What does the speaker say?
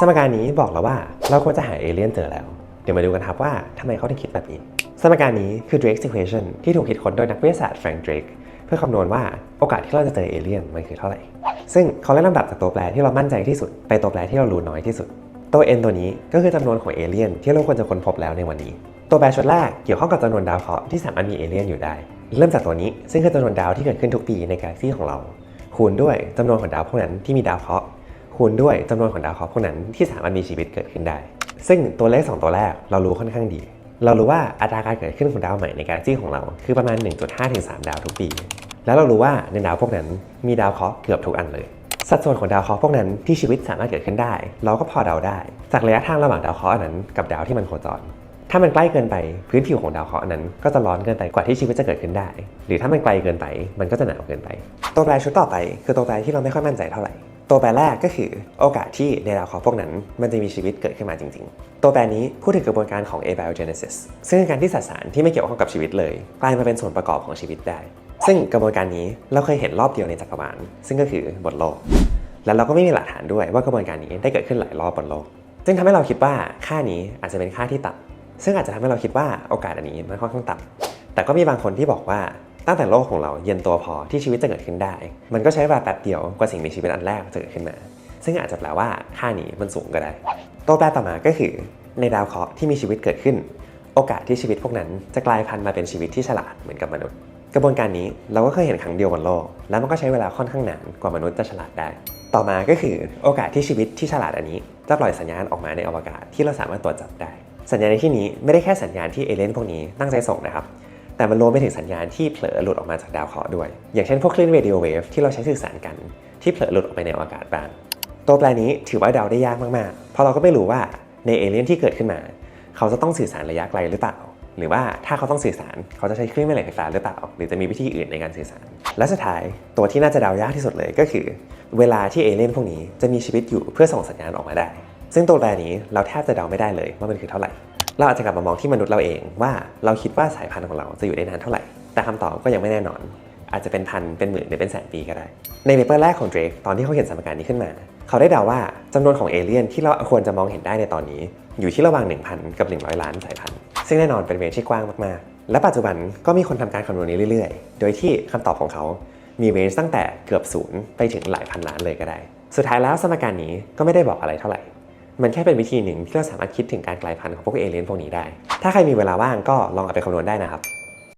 สมการนี้บอกแล้วว่าเราควรจะหาเอเลี่ยนเจอแล้ว เดี๋ยวมาดูกันครับว่าทำไมเขาถึงคิดแบบนี้ สมการนี้คือ Drake's equation ที่ถูกคิดค้นโดยนักวิทยาศาสตร์แฟรงค์ Drake เพื่อคำนวณว่าโอกาสที่เราจะเจอเอเลี่ยนมันคือเท่าไหร่ ซึ่งเขาเล่นลำดับจากตัวแปรที่เรามั่นใจที่สุด ไปตัวแปรที่เรารู้น้อยที่สุด ตัว n ตัวนี้ก็คือจำนวนของเอเลี่ยนที่เราควรจะค้นพบแล้วในวันนี้ ตัวแปรชุดแรกเกี่ยวข้องกับจำนวนดาวเคราะห์ที่สามารถมีเอเลี่ยนอยู่ได้ เริ่มจากตัวนี้ซึ่งคือจำนวนดาวที่เกิดขึ้นทุกปีในกาแล็กซี่ของเรา คูณด้วยจำนวนของดาวพวกนั้นที่มีดาวเคราะห์ คูณด้วยจำนวนของดาวเคราะห์พวกนั้นที่สามารถมีชีวิตเกิดขึ้นได้ ซึ่งตัวเลข 2 ตัวแรกเรารู้ค่อนข้างดี เรารู้ว่าอัตราการเกิดขึ้นของดาวใหม่ในกาแล็กซีของเราคือประมาณ 1.5ถึง3ดาวทุกปี แล้วเรารู้ว่าในดาวพวกนั้นมีดาวเคราะห์เกือบทุกอันเลย สัดส่วนของดาวเคราะห์พวกนั้นที่ชีวิตสามารถเกิดขึ้นได้ เราก็พอเดาได้ จากระยะทางระหว่างดาวเคราะห์อันนั้นกับดาวที่มันโคจรถ้ามันใกล้เกินไปพื้นผิวของดาวเคราะห์อันนั้นก็จะร้อนเกินไปกว่าที่ชีวิตจะเกิดขึ้นได้ หรือถ้ามันไกลเกินไปมันก็จะหนาวเกินไป ตัวแปรชุดต่อไปคือตัวแปรที่เราไม่ค่อยมั่นใจเท่าไหร่ ตัวแปรแรกก็คือโอกาสที่ในดาวเคราะห์พวกนั้น มันจะมีชีวิตเกิดขึ้นมาจริง ๆ ตัวแปรนี้พูดถึงกระบวนการของ abiogenesis ซึ่งการที่สสารที่ไม่เกี่ยวข้องกับชีวิตเลย กลายมาเป็นส่วนประกอบของชีวิตได้ ซึ่งกระบวนการนี้เราเคยเห็นรอบเดียวในจักรวาลซึ่งก็คือบนโลก แล้วเราก็ไม่มีหลักฐานด้วยว่ากระบวนการนี้ได้เกิดขึ้นหลายรอบบนโลก ซึ่งทำให้เราคิดว่าค่านี้อาจจะเป็นค่าที่ต่ำซึ่งอาจจะทำให้เราคิดว่าโอกาสอันนี้มันค่อนข้างต่ำแต่ก็มีบางคนที่บอกว่า ตั้งแต่โลกของเราเย็นตัวพอที่ชีวิตจะเกิดขึ้นได้ มันก็ใช้เวลาแป๊บเดียวกว่าสิ่งมีชีวิตอันแรกจะเกิดขึ้นมา ซึ่งอาจจะแปลว่าค่านี้มันสูงก็ได้ ตัวแปรต่อมาก็คือ ในดาวเคราะห์ที่มีชีวิตเกิดขึ้น โอกาสที่ชีวิตพวกนั้นจะกลายพันธุ์มาเป็นชีวิตที่ฉลาดเหมือนกับมนุษย์ กระบวนการนี้เราก็เคยเห็นครั้งเดียวบนโลก แล้วมันก็ใช้เวลาค่อนข้างนานกว่ามนุษย์จะฉลาดได้ ต่อมาก็คือ โอกาสที่ชีวิตที่ฉลาดอันนี้จะปล่อยสัญญาณออกมาในอวกาศที่เราสามารถตรวจจับได้ สัญญาณในที่นี้ไม่ได้แค่สัญญาณที่เอเลนพวกนี้ตั้งใจส่งนะครับ แต่มันรวมไปถึงสัญญาณที่เผลอหลุดออกมาจากดาวเคราะห์ด้วย อย่างเช่นพวกคลื่นเรดิโอเวฟที่เราใช้สื่อสารกันที่เผลอหลุดออกไปในอวกาศบ้างตัวแปรนี้ถือว่าเดาได้ยากมากๆ เพราะเราก็ไม่รู้ว่าในเอเลี่ยนที่เกิดขึ้นมา เขาจะต้องสื่อสารระยะไกลหรือเปล่า หรือว่าถ้าเขาต้องสื่อสารเขาจะใช้คลื่นแม่เหล็กไฟฟ้าหรือเปล่า หรือจะมีวิธีอื่นในการสื่อสาร และสุดท้ายตัวที่น่าจะเดายากที่สุดเลยก็คือ เวลาที่เอเลี่ยนพวกนี้จะมีชีวิตอยู่เพื่อส่งสัญญาณออกมาได้ ซึ่งตัวแปรนี้เราแทบจะเดาไม่ได้เลยว่ามันคือเท่าไหร่ เราอาจจะกลับมามองที่มนุษย์เราเองว่าเราคิดว่าสายพันธุ์ของเราจะอยู่ได้นานเท่าไหร่ แต่คำตอบก็ยังไม่แน่นอน อาจจะเป็นพันเป็นหมื่นหรือเป็นแสนปีก็ได้ ในเปเปอร์แรกของ Drake ตอนที่เขาเขียนสมการนี้ขึ้นมา เขาได้เดาว่าจำนวนของเอเลี่ยนที่เราควรจะมองเห็นได้ในตอนนี้ อยู่ที่ระหว่าง 1,000 กับ 100 ล้านสายพันธุ์ซึ่งแน่นอนเป็นเรนจ์ที่กว้างมากๆ และปัจจุบันก็มีคนทำการคำนวณนี้เรื่อยๆ โดยที่คำตอบของเขามีเรนจ์ตั้งแต่เกือบศูนย์ไปถึงหลายพันล้านเลยก็ได้ สุดท้ายแล้วสมการนี้ก็ไม่ได้บอกอะไรเท่าไหร่ มันแค่เป็นวิธีหนึ่งที่เราสามารถคิดถึงการกลายพันธุ์ของพวกเอเลี่ยนพวกนี้ได้ ถ้าใครมีเวลาว่างก็ลองเอาไปคำนวณได้นะครับ